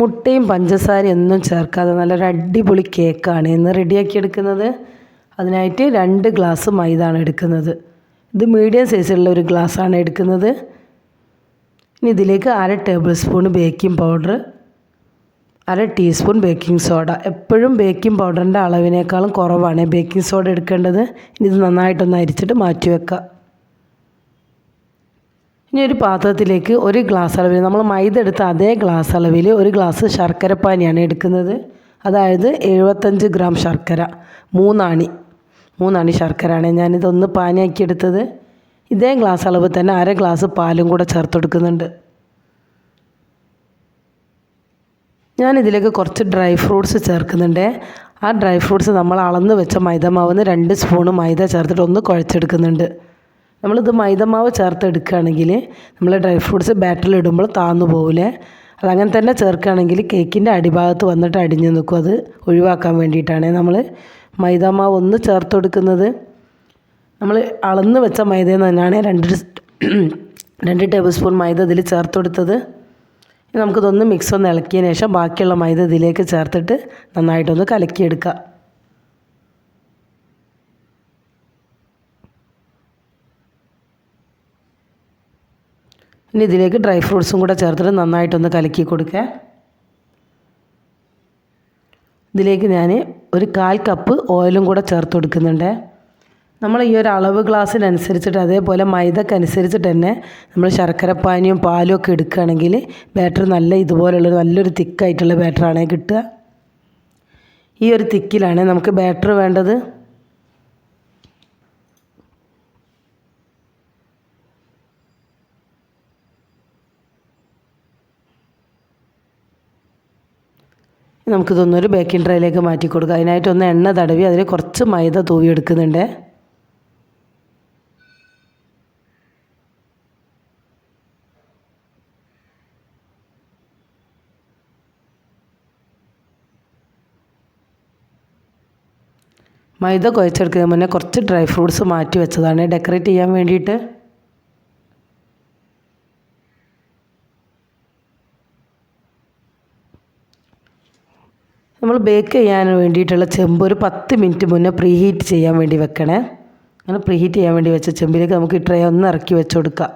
മുട്ടയും പഞ്ചസാരയും ഒന്നും ചേർക്കാതെ നല്ലൊരു അടിപൊളി കേക്കാണ്. ഇന്ന് റെഡിയാക്കി എടുക്കുന്നത് അതിനായിട്ട് രണ്ട് ഗ്ലാസ് മൈദാണ് എടുക്കുന്നത്. ഇത് മീഡിയം സൈസുള്ള ഒരു ഗ്ലാസ്സാണ് എടുക്കുന്നത്. ഇനി ഇതിലേക്ക് അര ടേബിൾ സ്പൂൺ ബേക്കിംഗ് പൗഡർ അര ടീസ്പൂൺ ബേക്കിംഗ് സോഡ. എപ്പോഴും ബേക്കിംഗ് പൗഡറിന്റെ അളവിനേക്കാളും കുറവാണ് ബേക്കിംഗ് സോഡ എടുക്കേണ്ടത്. ഇനി ഇത് നന്നായിട്ടൊന്ന് അരിച്ചിട്ട് മാറ്റി വെക്കുക. ഇനി ഒരു പാത്രത്തിലേക്ക് ഒരു ഗ്ലാസ് അളവിൽ നമ്മൾ മൈദ എടുത്ത അതേ ഗ്ലാസ് അളവിൽ ഒരു ഗ്ലാസ് ശർക്കരപ്പാനിയാണ് എടുക്കുന്നത്. അതായത് എഴുപത്തഞ്ച് ഗ്രാം ശർക്കര മൂന്നാണി മൂന്നാണി ശർക്കരയാണ് ഞാനിതൊന്ന് പാനിയാക്കി എടുത്തത്. ഇതേ ഗ്ലാസ് അളവ് തന്നെ അര ഗ്ലാസ് പാലും കൂടെ ചേർത്തെടുക്കുന്നുണ്ട് ഞാനിതിലേക്ക് കുറച്ച് ഡ്രൈ ഫ്രൂട്ട്സ് ചേർക്കുന്നുണ്ട്. ആ ഡ്രൈ ഫ്രൂട്ട്സ് നമ്മൾ അളന്ന് വെച്ച മൈദ മാവിന് രണ്ട് സ്പൂണ് മൈദ ചേർത്തിട്ട് ഒന്ന് കുഴച്ചെടുക്കുന്നുണ്ട്. നമ്മളിത് മൈദമാവ് ചേർത്ത് എടുക്കുകയാണെങ്കിൽ നമ്മൾ ഡ്രൈ ഫ്രൂട്ട്സ് ബാറ്ററിൽ ഇടുമ്പോൾ താന്നു പോകില്ലേ അതങ്ങനെ തന്നെ ചേർക്കുകയാണെങ്കിൽ കേക്കിന്റെ അടിഭാഗത്ത് വന്നിട്ട് അടിഞ്ഞു നിൽക്കും. അത് ഒഴിവാക്കാൻ വേണ്ടിയിട്ടാണ് നമ്മൾ മൈദമാവ് ഒന്ന് ചേർത്ത് കൊടുക്കുന്നത് നമ്മൾ അളന്ന് വെച്ച മൈദ നിന്ന് തന്നെയാണ് രണ്ട് രണ്ട് ടേബിൾ സ്പൂൺ മൈദ ഇതിൽ ചേർത്ത് കൊടുത്തത് നമുക്കിതൊന്ന് മിക്സ് ഒന്ന് ഇളക്കിയതിന് ശേഷം ബാക്കിയുള്ള മൈദ ഇതിലേക്ക് ചേർത്തിട്ട് നന്നായിട്ടൊന്ന് കലക്കിയെടുക്കുക ഇനി ഇതിലേക്ക് ഡ്രൈ ഫ്രൂട്ട്സും കൂടെ ചേർത്തിട്ട് നന്നായിട്ടൊന്ന് കലക്കി കൊടുക്കുക. ഇതിലേക്ക് ഞാൻ ഒരു കാൽ കപ്പ് ഓയിലും കൂടെ ചേർത്ത് കൊടുക്കുന്നുണ്ട്. നമ്മൾ ഈ ഒരു അളവ് ഗ്ലാസ്സിനനുസരിച്ചിട്ട് അതേപോലെ മൈദക്കനുസരിച്ചിട്ട് തന്നെ നമ്മൾ ശർക്കരപ്പാനിയും പാലും ഒക്കെ എടുക്കുകയാണെങ്കിൽ ബാറ്റർ നല്ല ഇതുപോലെയുള്ള നല്ലൊരു തിക്കായിട്ടുള്ള ബാറ്ററാണ് കിട്ടുക. ഈ ഒരു തിക്കിലാണ് നമുക്ക് ബാറ്റർ വേണ്ടത്. നമുക്കിതൊന്നൊരു ബേക്കിംഗ് ട്രേയിലേക്ക് മാറ്റി കൊടുക്കുക അതിനായിട്ടൊന്ന് എണ്ണ തടവി അതിൽ കുറച്ച് മൈദ തൂവി എടുക്കുന്നുണ്ട്. മൈദ കുഴച്ചെടുക്കുന്നതിന് മുന്നേ കുറച്ച് ഡ്രൈ ഫ്രൂട്ട്സ് മാറ്റി വെച്ചതാണ്. ഡെക്കറേറ്റ് ചെയ്യാൻ വേണ്ടിയിട്ട്. നമ്മൾ ബേക്ക് ചെയ്യാൻ വേണ്ടിയിട്ടുള്ള ചെമ്പ് ഒരു പത്ത് മിനിറ്റ് മുന്നേ പ്രീഹീറ്റ് ചെയ്യാൻ വേണ്ടി വെക്കണേ. അങ്ങനെ പ്രീഹീറ്റ് ചെയ്യാൻ വേണ്ടി വെച്ച ചെമ്പിലേക്ക് നമുക്ക് ഈ ട്രേ ഒന്ന് ഇറക്കി വെച്ച് കൊടുക്കാം.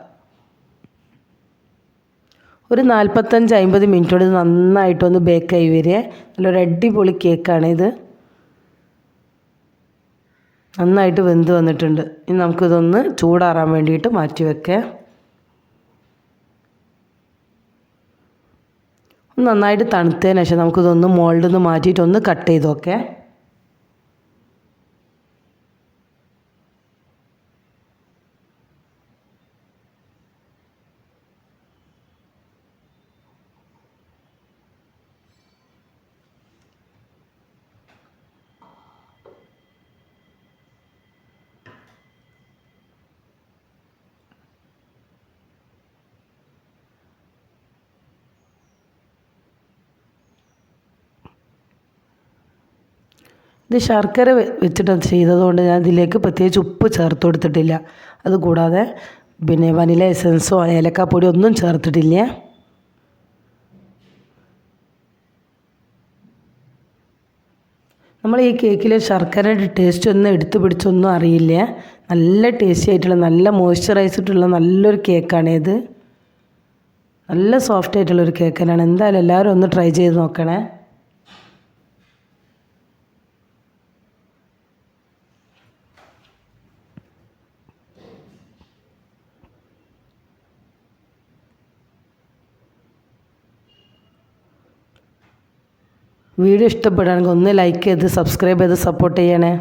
ഒരു നാൽപ്പത്തഞ്ച് അമ്പത് മിനിറ്റോട് ഇത് നന്നായിട്ടൊന്ന് ബേക്കായി വരിക നല്ലൊരു അടിപൊളി കേക്കാണ് ഇത്. നന്നായിട്ട് വെന്ത് വന്നിട്ടുണ്ട്. ഇനി നമുക്കിതൊന്ന് ചൂടാറാൻ വേണ്ടിയിട്ട് മാറ്റി വെക്കാം. നന്നായിട്ട് തണുത്തതിന് ശേഷം നമുക്കിതൊന്ന് മോൾഡിൽ നിന്ന് മാറ്റിയിട്ടൊന്ന് കട്ട് ചെയ്ത് ഇത് ശർക്കര വെച്ചിട്ട് ചെയ്തതുകൊണ്ട് ഞാൻ ഇതിലേക്ക് പ്രത്യേകിച്ച് ഉപ്പ് ചേർത്ത് കൊടുത്തിട്ടില്ല. അതുകൂടാതെ പിന്നെ വനില എസൻസോ ഏലക്കാപ്പൊടി ഒന്നും ചേർത്തിട്ടില്ല. നമ്മൾ ഈ കേക്കിൽ ശർക്കരയുടെ ടേസ്റ്റ് ഒന്നും എടുത്തു പിടിച്ചൊന്നും അറിയില്ല. നല്ല ടേസ്റ്റി ആയിട്ടുള്ള നല്ല മോയ്സ്ചറൈസ്ഡുള്ള നല്ലൊരു കേക്കാണ് ഇത്. നല്ല സോഫ്റ്റ് ആയിട്ടുള്ളൊരു കേക്കനാണ് എന്തായാലും എല്ലാവരും ഒന്ന് ട്രൈ ചെയ്ത് നോക്കണേ. വീഡിയോ ഇഷ്ടപ്പെടുകയാണെങ്കിൽ ഒന്ന് ലൈക്ക് ചെയ്ത് സബ്സ്ക്രൈബ് ചെയ്ത് സപ്പോർട്ട് ചെയ്യണേ.